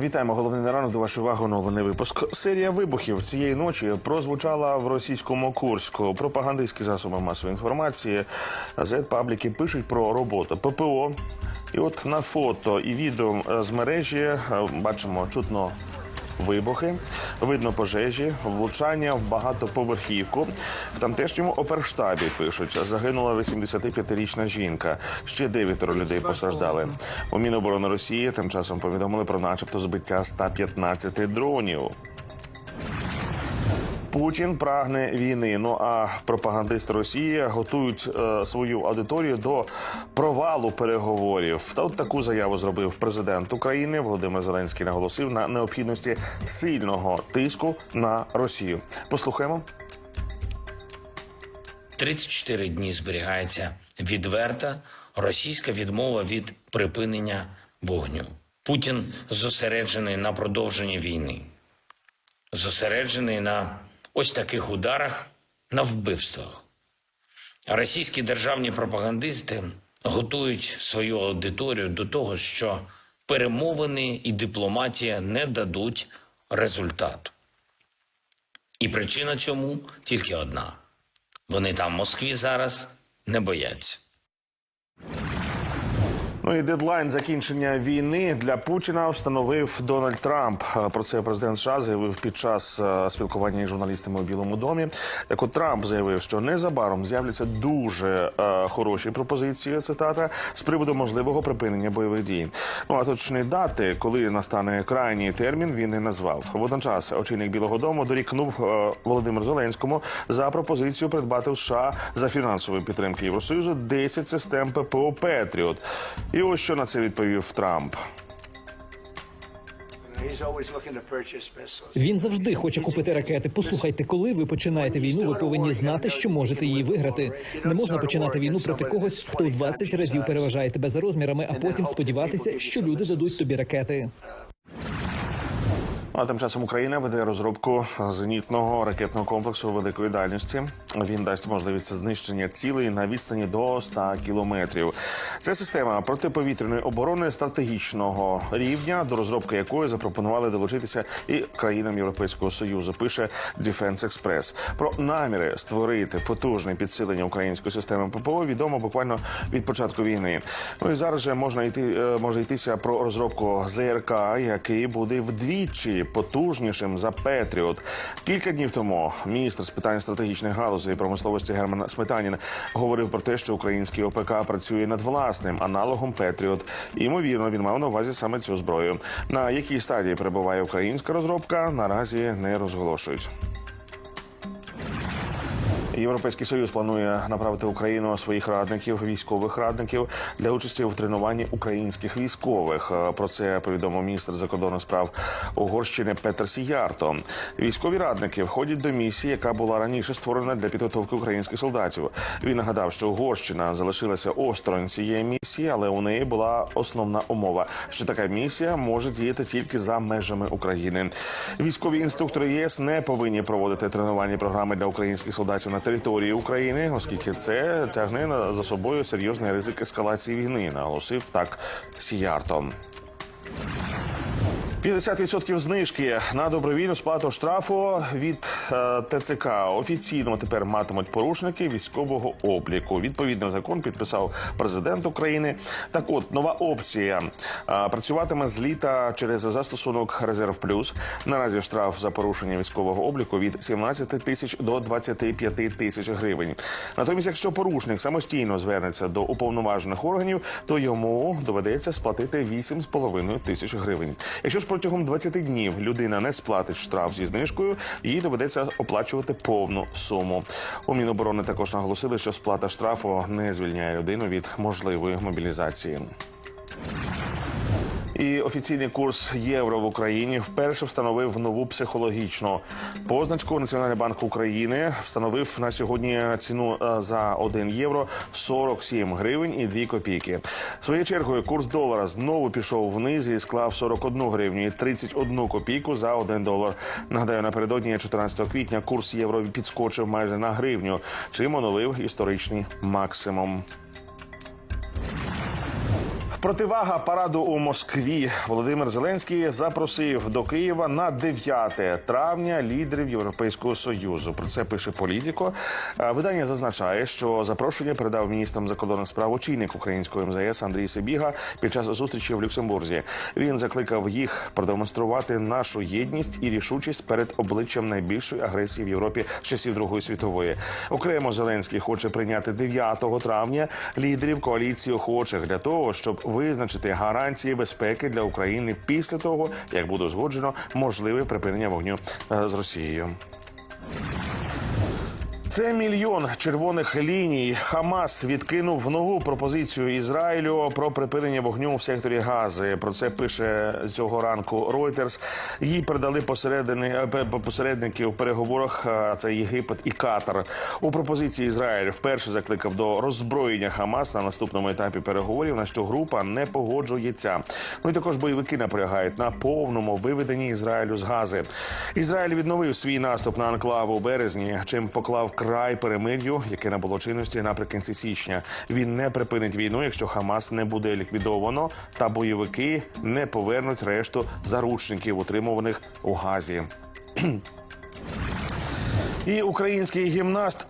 Вітаємо головний на ранок. До вашої уваги новини випуск. Серія вибухів цієї ночі прозвучала в російському Курську. Пропагандистські засоби масової інформації Z-пабліки пишуть про роботу ППО. І от на фото і відео з мережі е, бачимо чутно. Вибухи, видно пожежі, влучання в багатоповерхівку. В тамтешньому оперштабі пишуть, загинула 85-річна жінка. Ще дев'ятеро людей постраждали. У Міноборони Росії тим часом повідомили про, начебто, збиття 115 дронів. Путін прагне війни. Ну а пропагандисти Росії готують е, свою аудиторію до провалу переговорів. Та от таку заяву зробив президент України Володимир Зеленський. Наголосив на необхідності сильного тиску на Росію. Послухаємо. 34 дні зберігається відверта російська відмова від припинення вогню. Путін зосереджений на продовженні війни, зосереджений на ось таких ударах, на вбивствах. Російські державні пропагандисти готують свою аудиторію до того, що перемовини і дипломатія не дадуть результату. І причина цьому тільки одна. Вони там в Москві зараз не бояться. Ну і дедлайн закінчення війни для Путіна встановив Дональд Трамп. Е, Про це президент США заявив під час е, спілкування із журналістами у Білому домі. Так от Трамп заявив, що незабаром з'являться дуже е, хороші пропозиції. Цитата з приводу можливого припинення бойових дій. Ну а точні дати, коли настане крайній термін, він не назвав. Водночас очільник Білого Дому дорікнув е, Володимиру Зеленському за пропозицію придбати у США за фінансової підтримки Євросоюзу 10 систем ППО Петріот. І ось що на це відповів Трамп. Він завжди хоче купити ракети. Послухайте, коли ви починаєте війну, ви повинні знати, що можете її виграти. Не можна починати війну проти когось, хто в 20 разів переважає тебе за розмірами, а потім сподіватися, що люди дадуть тобі ракети. А тим часом Україна веде розробку зенітного ракетного комплексу великої дальності. Він дасть можливість знищення цілей на відстані до 100 кілометрів. Це система протиповітряної оборони стратегічного рівня, до розробки якої запропонували долучитися і країнам Європейського союзу. Пише Defense Express. Про наміри створити потужне підсилення української системи ППО відомо буквально від початку війни. Ну і зараз же можна йти е, може йтися про розробку ЗРК, який буде вдвічі потужнішим за Петріот. Кілька днів тому міністр з питань стратегічних галузей і промисловості Герман Сметанін говорив про те, що український ОПК працює над власним аналогом Петріот. Ймовірно, він мав на увазі саме цю зброю. На якій стадії перебуває українська розробка, наразі не розголошують. Європейський союз планує направити Україну своїх радників, військових радників для участі в тренуванні українських військових. Е, Про це повідомив міністр закордонних справ Угорщини Петер Сіярто. Військові радники входять до місії, яка була раніше створена для підготовки українських солдатів. Він нагадав, що Угорщина залишилася осторонь цієї місії, але у неї була основна умова, що така місія може діяти тільки за межами України. Військові інструктори ЄС не повинні проводити тренувальні програми для українських солдатів на території України, оскільки це тягне за собою серйозний ризик ескалації війни. Наголосив так Сіярто. 50% знижки на добровільну сплату штрафу від е, ТЦК офіційно тепер матимуть порушники військового обліку. Відповідний закон підписав президент України. Так, от нова опція е, працюватиме з літа через застосунок Резерв Плюс. Наразі штраф за порушення військового обліку від 17 тисяч до 25 тисяч гривень. Натомість, якщо порушник самостійно звернеться до уповноважених органів, то йому доведеться сплатити 8,5 тисяч гривень. Якщо ж протягом 20 днів людина не сплатить штраф зі знижкою, їй доведеться оплачувати повну суму. У Міноборони також наголосили, що сплата штрафу не звільняє людину від можливої мобілізації. І офіційний курс євро в Україні вперше встановив нову психологічну позначку. Національний банк України встановив на сьогодні ціну е, за 1 євро 47 гривень і 2 копійки. Своєю чергою курс долара знову пішов вниз і склав 41 гривню і 31 копійку за 1 долар. Нагадаю, напередодні 14 квітня курс євро підскочив майже на гривню, чим оновив історичний максимум. Противага параду у Москві. Володимир Зеленський запросив до Києва на 9 травня лідерів Європейського союзу. Про це пише політико. Видання зазначає, що запрошення передав міністрам закордонних справ очільник українського МЗС Андрій Сибіга під час зустрічі в Люксембурзі. Він закликав їх продемонструвати нашу єдність і рішучість перед обличчям найбільшої агресії в Європі з часів Другої світової. Окремо Зеленський хоче прийняти 9 травня лідерів коаліції охочих для того, щоб визначити гарантії безпеки для України після того, як буде узгоджено можливе припинення вогню е, з Росією. Це мільйон червоних ліній. Хамас відкинув нову пропозицію Ізраїлю про припинення вогню в секторі Гази. Про це пише цього ранку Reuters. Їй передали посередини е, посередники у переговорах. Це Єгипет і Катар. У пропозиції Ізраїль вперше закликав до роззброєння Хамас на наступному етапі переговорів. На що група не погоджується. Ну і також бойовики наполягають на повному виведенні Ізраїлю з Гази. Ізраїль відновив свій наступ на анклав у березні, чим поклав край перемир'ю, яке набуло чинності наприкінці січня. Він не припинить війну, якщо Хамас не буде ліквідовано, та бойовики не повернуть решту заручників, утримуваних у Газі. І український гімнаст.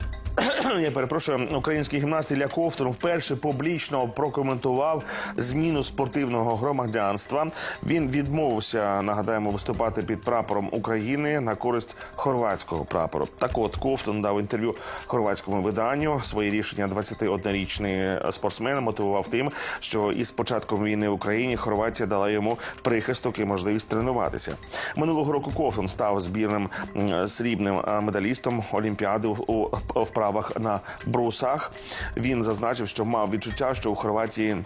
Я перепрошую, український гімнаст Ілля Ковтун вперше публічно прокоментував зміну спортивного громадянства. Він відмовився, нагадаємо, виступати під прапором України на користь хорватського прапору. Так от Ковтун дав інтерв'ю хорватському виданню. Свої рішення 21-річний спортсмен мотивував тим, що із початком війни в Україні Хорватія дала йому прихисток і можливість тренуватися. Минулого року Ковтун став збірним срібним медалістом Олімпіади у у вправах на брусах. Він зазначив, що мав відчуття, що у Хорватії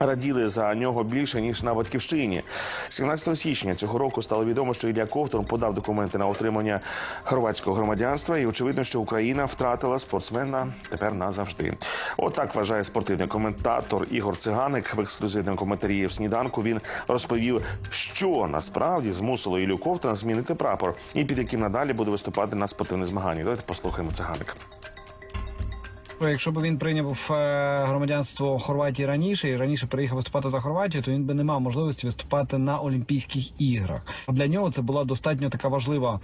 раділи за нього більше ніж на батьківщині. 17 січня цього року стало відомо, що Ілля Ковтун подав документи на отримання хорватського громадянства, і очевидно, що Україна втратила спортсмена тепер назавжди. Отак вважає спортивний коментатор Ігор Циганик в ексклюзивному коментарі в сніданку. Він розповів, що насправді змусило Іллю Ковтуна змінити прапор і під яким надалі буде виступати на спортивних змаганнях. Давайте послухаємо циганик. Якщо б він прийняв е, громадянство Хорватії раніше і раніше приїхав виступати за Хорватію, то він би не мав можливості виступати на Олімпійських іграх. Для нього це була достатньо така важлива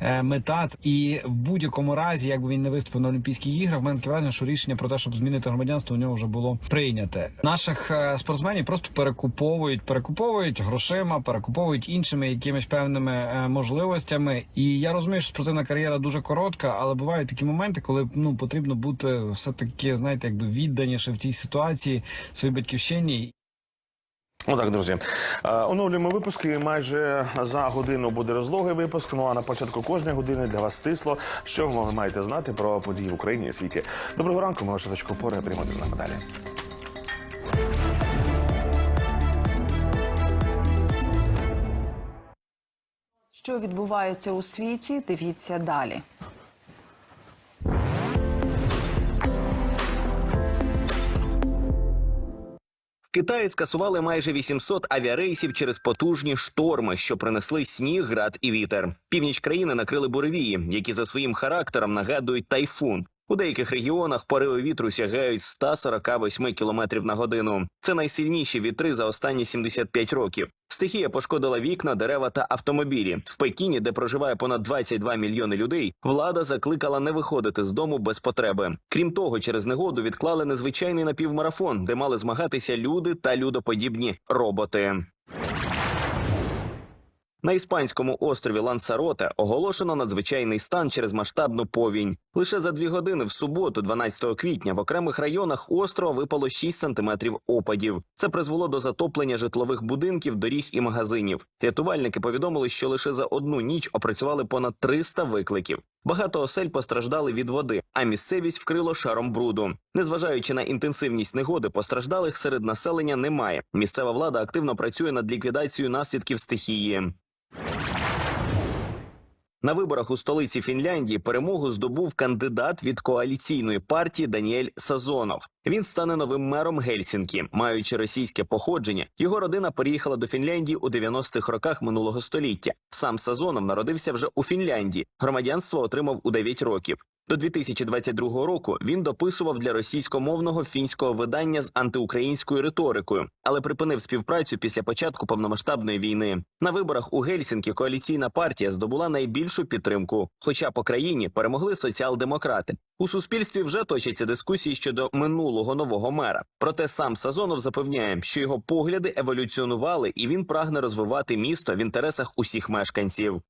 е, мета. І в будь-якому разі, якби він не виступив на Олімпійських іграх, в мене таке враження, що рішення про те, щоб змінити громадянство, у нього вже було прийняте. Наших е, спортсменів просто перекуповують, перекуповують грошима, перекуповують іншими якимись певними можливостями. І я розумію, що спортивна кар'єра дуже коротка, але бувають такі моменти, коли ну потрібно бути все таки, знаєте, якби відданіше в цій ситуації своїй батьківщині. Отак, друзі. Е, Оновлюємо випуски. Майже за годину буде розлогий випуск. Ну а на початку кожної години для вас стисло, що ви маєте знати про події в Україні і світі. Доброго ранку, ми вашу точку пори. Приймати з нами далі. Що відбувається у світі? Дивіться далі. В Китаї скасували майже 800 авіарейсів через потужні шторми, що принесли сніг, град і вітер. Північ країни накрили буревії, які за своїм характером нагадують тайфун. У деяких регіонах пориви вітру сягають 148 км на годину. Це найсильніші вітри за останні 75 років. Стихія пошкодила вікна, дерева та автомобілі. В Пекіні, де проживає понад 22 мільйони людей, влада закликала не виходити з дому без потреби. Крім того, через негоду відклали незвичайний напівмарафон, де мали змагатися люди та людоподібні роботи. На іспанському острові Лансароте оголошено надзвичайний стан через масштабну повінь. Лише за дві години в суботу, 12 квітня, в окремих районах острова випало 6 сантиметрів опадів. Це призвело до затоплення житлових будинків, доріг і магазинів. Рятувальники повідомили, що лише за одну ніч опрацювали понад 300 викликів. Багато осель постраждали від води, а місцевість вкрило шаром бруду. Незважаючи на інтенсивність негоди, постраждалих серед населення немає. Місцева влада активно працює над ліквідацією наслідків стихії. На виборах у столиці Фінляндії перемогу здобув кандидат від коаліційної партії Даніель Сазонов. Він стане новим мером Гельсінкі. Маючи російське походження, його родина переїхала до Фінляндії у 90-х роках минулого століття. Сам Сазонов народився вже у Фінляндії. Громадянство отримав у 9 років. До 2022 року він дописував для російськомовного фінського видання з антиукраїнською риторикою, але припинив співпрацю після початку повномасштабної війни. На виборах у Гельсінкі коаліційна партія здобула найбільшу підтримку. Хоча по країні перемогли соціал-демократи. У суспільстві вже точаться дискусії щодо минулого нового мера. Проте сам Сазонов запевняє, що його погляди еволюціонували, і він прагне розвивати місто в інтересах усіх мешканців.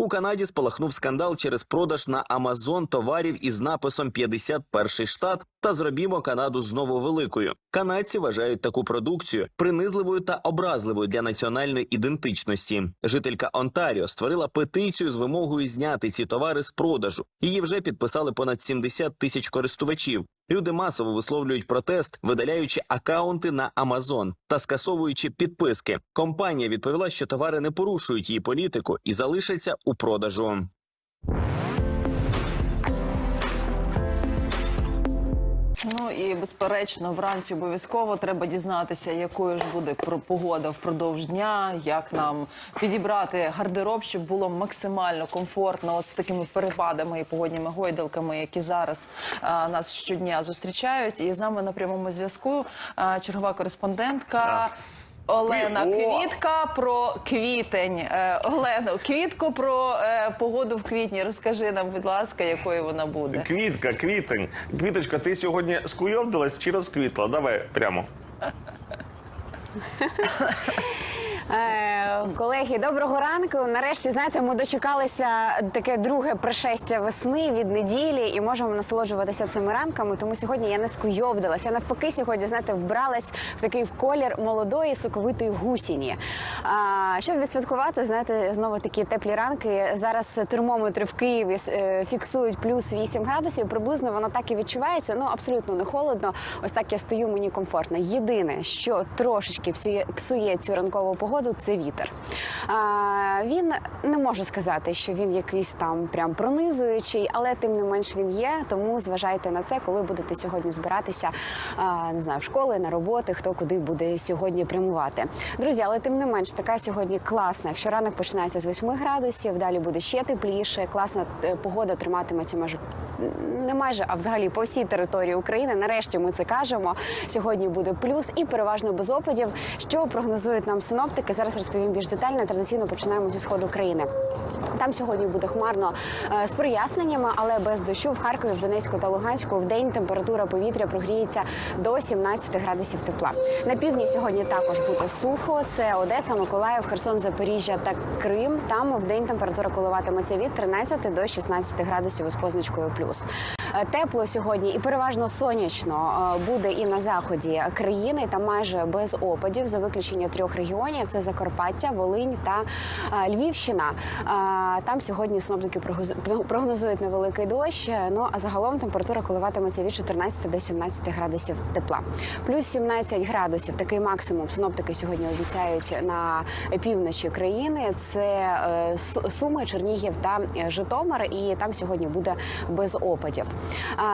У Канаді спалахнув скандал через продаж на Амазон товарів із написом «51 штат» та зробімо Канаду знову великою. Канадці вважають таку продукцію принизливою та образливою для національної ідентичності. Жителька Онтаріо створила петицію з вимогою зняти ці товари з продажу. Її вже підписали понад 70 тисяч користувачів. Люди масово висловлюють протест, видаляючи акаунти на Амазон та скасовуючи підписки. Компанія відповіла, що товари не порушують її політику і залишаться у продажу. Ну і безперечно, вранці обов'язково треба дізнатися, якою ж буде погода впродовж дня, як нам підібрати гардероб, щоб було максимально комфортно, от з такими перепадами і погодніми гойдалками, які зараз а, нас щодня зустрічають. І з нами на прямому зв'язку чергова кореспондентка. Олена О! Квітка про квітень. Е, Олено, квітку про е, погоду в квітні. Розкажи нам, будь ласка, якою вона буде. Квітка, квітень. Квіточка, ти сьогодні скуйовдилась чи розквітла? Давай прямо. Е, Колеги, доброго ранку. Нарешті, знаєте, ми дочекалися таке друге пришестя весни від неділі і можемо насолоджуватися цими ранками. Тому сьогодні я не скуйовдилася. Я навпаки, сьогодні знаєте, вбралась в такий колір молодої соковитої гусіні. А, щоб відсвяткувати, знаєте, знову такі теплі ранки. Зараз термометри в Києві е, фіксують плюс 8 градусів. Приблизно воно так і відчувається. Ну абсолютно не холодно. Ось так я стою, мені комфортно. Єдине, що трошечки псує, псує цю ранкову погоду, це вітер. А, він не можу сказати, що він якийсь там прям пронизуючий, але тим не менш він є. Тому зважайте на це, коли будете сьогодні збиратися, а, не знаю, в школи, на роботи, хто куди буде сьогодні прямувати. Друзі, але тим не менш, така сьогодні класна. Якщо ранок починається з 8 градусів, далі буде ще тепліше. Класна е, погода триматиметься майже не майже, а взагалі по всій території України. Нарешті ми це кажемо. Сьогодні буде плюс і переважно без опадів. Що прогнозують нам синоптики? Зараз розповім більш детально. Традиційно починаємо зі сходу країни. Там сьогодні буде хмарно е, з проясненнями, але без дощу в Харкові, в Донецьку та Луганську в день температура повітря прогріється до 17 градусів тепла. На півдні сьогодні також буде сухо. Це Одеса, Миколаїв, Херсон, Запоріжжя та Крим. Там в день температура коливатиметься від 13 до 16 градусів із позначкою плюс. Е, Тепло сьогодні і переважно сонячно е, буде і на заході країни. Там майже без опадів, за виключення трьох регіонів: це Закарпаття, Волинь та е, Львівщина. Там сьогодні синоптики прогноз- прогнозують невеликий дощ. Ну а загалом температура коливатиметься від 14 до 17 градусів тепла. Плюс 17 градусів. Такий максимум синоптики сьогодні обіцяють на півночі країни. Це Суми, Чернігів та Житомир. І там сьогодні буде без опадів.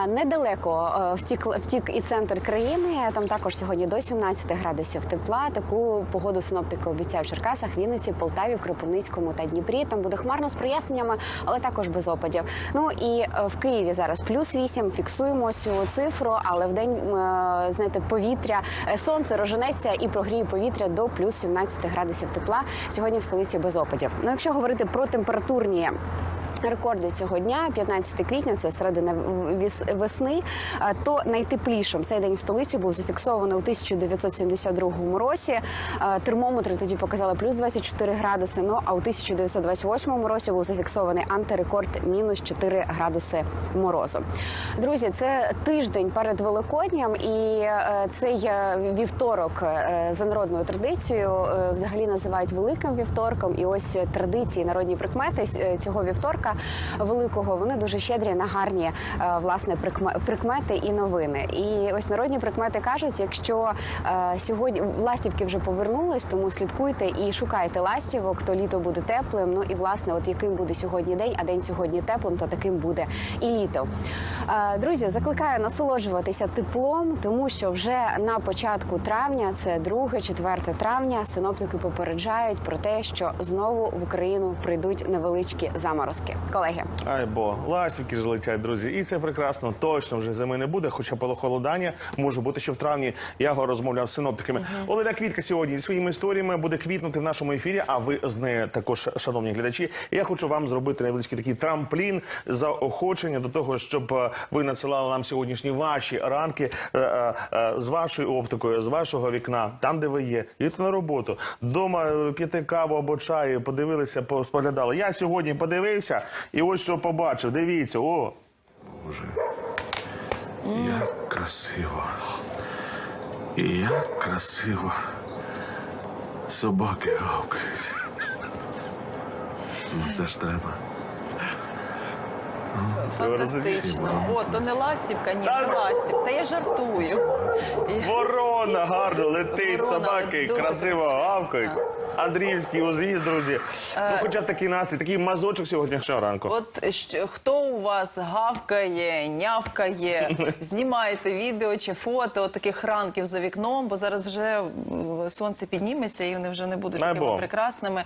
Недалеко е, втік втік і центр країни. Там також сьогодні до 17 градусів тепла. Таку погоду синоптики обіцяють в Черкасах, Вінниці, Полтаві, Кропивницькому та Дніпрі. Там буде хмарно з проясненнями, але також без опадів. Ну і е, в Києві зараз плюс 8, Фіксуємо цю цифру, але в день е, знаєте, повітря сонце роженеться і прогріє повітря до плюс 17 градусів тепла. Сьогодні в столиці без опадів. Ну, якщо говорити про температурні. Рекорди цього дня, 15 квітня, це середина весни. То найтеплішим цей день в столиці був зафіксований у 1972 році. Термометри тоді показали плюс 24 градуси. Ну а у 1928 році був зафіксований антирекорд мінус 4 градуси морозу. Друзі, це тиждень перед Великодням, і е, цей е, вівторок е, за народною традицією взагалі називають великим вівторком. І ось традиції, народні прикмети цього вівторка великого вони дуже щедрі на гарні е, власне прикме- прикмети і новини. І ось народні прикмети кажуть, якщо е, сьогодні ластівки вже повернулись, тому слідкуйте і шукайте ластівок, то літо буде теплим. Ну і власне, от яким буде сьогодні день, а день сьогодні теплим, то таким буде і літо. Е, Друзі, закликаю насолоджуватися теплом, тому що вже на початку травня, це 2-4 травня, синоптики попереджають про те, що знову в Україну прийдуть невеличкі заморозки. Колеги. Ай бо ластівки ж летять, друзі, і це прекрасно. Точно вже зими не буде, хоча похолодання може бути ще в травні. Я го розмовляв з синоптиками. Олена Квітка сьогодні зі своїми історіями буде квітнути в нашому ефірі. А ви з нею також, шановні глядачі. Я хочу вам зробити невеличкий такий трамплін заохочення до того, щоб е, ви надсилали нам сьогоднішні ваші ранки е, е, з вашою оптикою, з вашого вікна, там де ви є. Їдете на роботу. Дома п'єте каву або чай, подивилися, по- споглядали. Я сьогодні подивився, і ось що побачив. Дивіться, о. Боже, як красиво. Як красиво. Собаки гавкають. Ну, Це ж треба. Фантастично. О, то не ластівка, ні, не ластівка. Та я жартую. Ворона гарно летить, Ворона собаки дуже красиво красиво. гавкають. Андріївський узвіз, друзі. Ну, хоча б такий настрій, такий мазочок сьогоднішнього ранку. От хто у вас гавкає, нявкає, знімаєте відео чи фото от таких ранків за вікном, бо зараз вже м, сонце підніметься і вони вже не будуть Дай такими Бог. прекрасними.